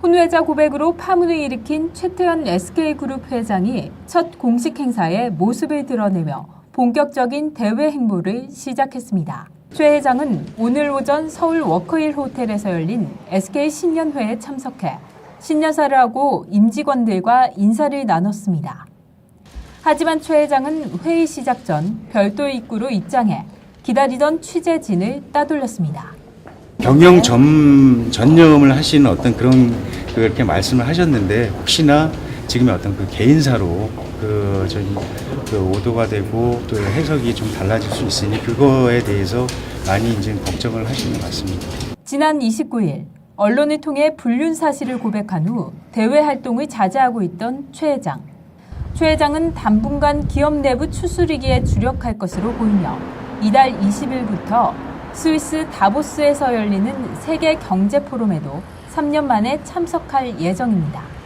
혼외자 고백으로 파문을 일으킨 최태현 SK그룹 회장이 첫 공식 행사에 모습을 드러내며 본격적인 대외 행보를 시작했습니다. 최 회장은 오늘 오전 서울 워커힐 호텔에서 열린 SK 신년회에 참석해 신년사를 하고 임직원들과 인사를 나눴습니다. 하지만 최 회장은 회의 시작 전 별도 입구로 입장해 기다리던 취재진을 따돌렸습니다. 경영 전, 전념을 하시는 어떤 그런 그렇게 말씀을 하셨는데 혹시나 지금의 어떤 그 개인사로 그 저기 그 오도가 되고 또 해석이 좀 달라질 수 있으니 그거에 대해서 많이 이제 걱정을 하시는 것 같습니다. 지난 29일 언론을 통해 불륜 사실을 고백한 후 대외 활동을 자제하고 있던 최 회장. 최 회장은 당분간 기업 내부 추스리기에 주력할 것으로 보이며 이달 20일부터 스위스 다보스에서 열리는 세계 경제 포럼에도 3년 만에 참석할 예정입니다.